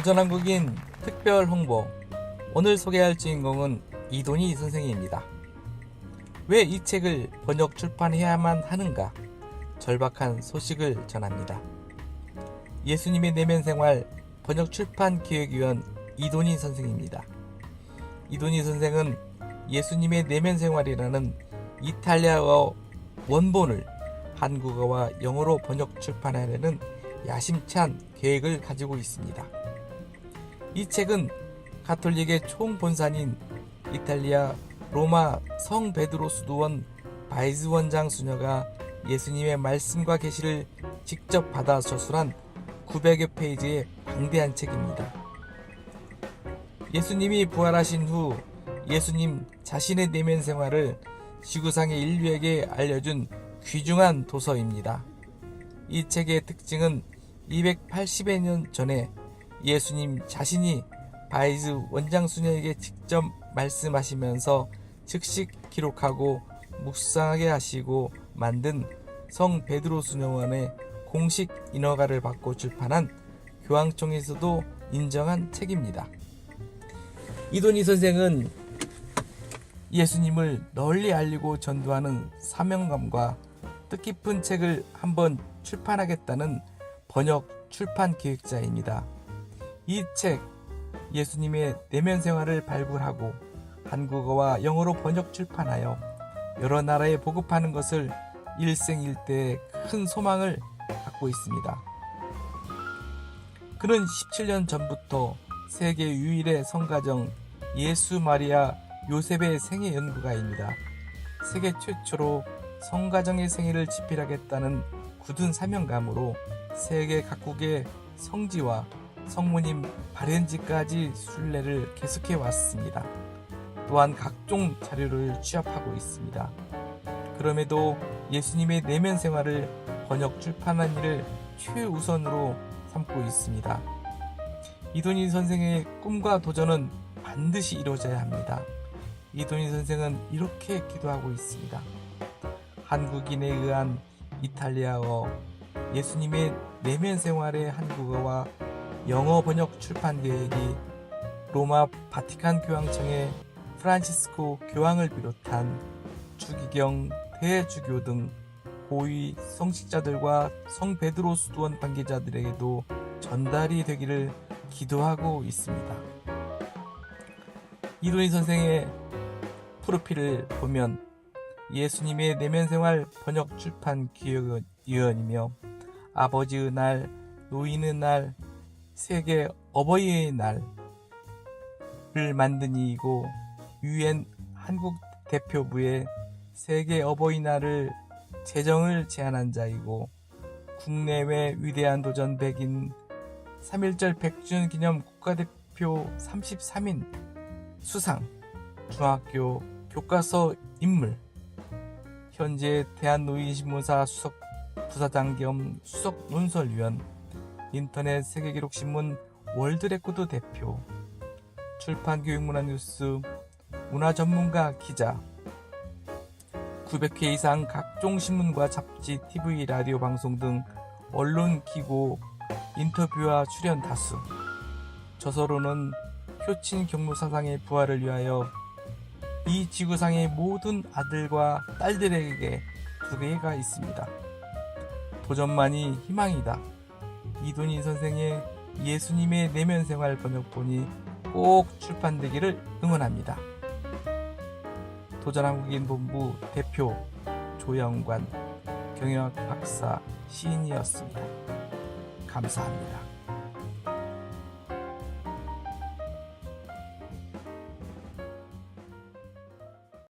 도전한국인 특별 홍보 오늘 소개할 주인공은 이돈희 선생입니다. 왜 이 책을 번역 출판해야만 하는가? 절박한 소식을 전합니다. 예수님의 내면 생활 번역 출판 기획위원 이돈희 선생입니다. 이돈희 선생은 예수님의 내면 생활이라는 이탈리아어 원본을 한국어와 영어로 번역 출판하려는 야심찬 계획을 가지고 있습니다. 이 책은 가톨릭의 총본산인 이탈리아 로마 성 베드로 수도원 바이즈 원장 수녀가 예수님의 말씀과 계시를 직접 받아 저술한 900여 페이지의 방대한 책입니다. 예수님이 부활하신 후 예수님 자신의 내면 생활을 지구상의 인류에게 알려준 귀중한 도서입니다. 이 책의 특징은 280여 년 전에 예수님 자신이 바이즈 원장 수녀에게 직접 말씀하시면서 즉시 기록하고 묵상하게 하시고 만든 성 베드로 수녀원의 공식 인허가를 받고 출판한 교황청에서도 인정한 책입니다. 이돈희 선생은 예수님을 널리 알리고 전도하는 사명감과 뜻깊은 책을 한번 출판하겠다는 번역 출판 기획자입니다. 이 책 예수님의 내면 생활을 발굴하고 한국어와 영어로 번역 출판하여 여러 나라에 보급하는 것을 일생일대의 큰 소망을 갖고 있습니다. 그는 17년 전부터 세계 유일의 성가정 예수 마리아 요셉의 생애 연구가입니다. 세계 최초로 성가정의 생애를 집필하겠다는 굳은 사명감으로 세계 각국의 성지와 성모님 발현지까지 순례를 계속해 왔습니다. 또한 각종 자료를 취합하고 있습니다. 그럼에도 예수님의 내면 생활을 번역 출판한 일을 최우선으로 삼고 있습니다. 이돈희 선생의 꿈과 도전은 반드시 이루어져야 합니다. 이돈희 선생은 이렇게 기도하고 있습니다. 한국인에 의한 이탈리아어 예수님의 내면 생활의 한국어와 영어 번역 출판 계획이 로마 바티칸 교황청의 프란치스코 교황을 비롯한 주기경 대주교 등 고위 성직자들과 성 베드로 수도원 관계자들에게도 전달이 되기를 기도하고 있습니다. 이도희 선생의 프로필을 보면 예수님의 내면 생활 번역 출판 기획위원이며 아버지의 날, 노인의 날, 세계 어버이의 날을 만든 이이고 유엔 한국 대표부의 세계 어버이날을 제정을 제안한 자이고 국내외 위대한 도전 100인 3.1절 100주년 기념 국가대표 33인 수상 중학교 교과서 인물 현재 대한노인신문사 수석 부사장 겸 수석 논설위원 인터넷 세계기록신문 월드레코드 대표 출판교육문화뉴스 문화전문가 기자 900회 이상 각종 신문과 잡지, TV, 라디오 방송 등 언론 기고 인터뷰와 출연 다수 저서로는 효친 경로 사상의 부활을 위하여 이 지구상의 모든 아들과 딸들에게 두 개가 있습니다. 도전만이 희망이다. 이돈희 선생의 예수님의 내면 생활 번역본이 꼭 출판되기를 응원합니다. 도전한국인 본부 대표 조영관 경영학 박사 시인이었습니다. 감사합니다.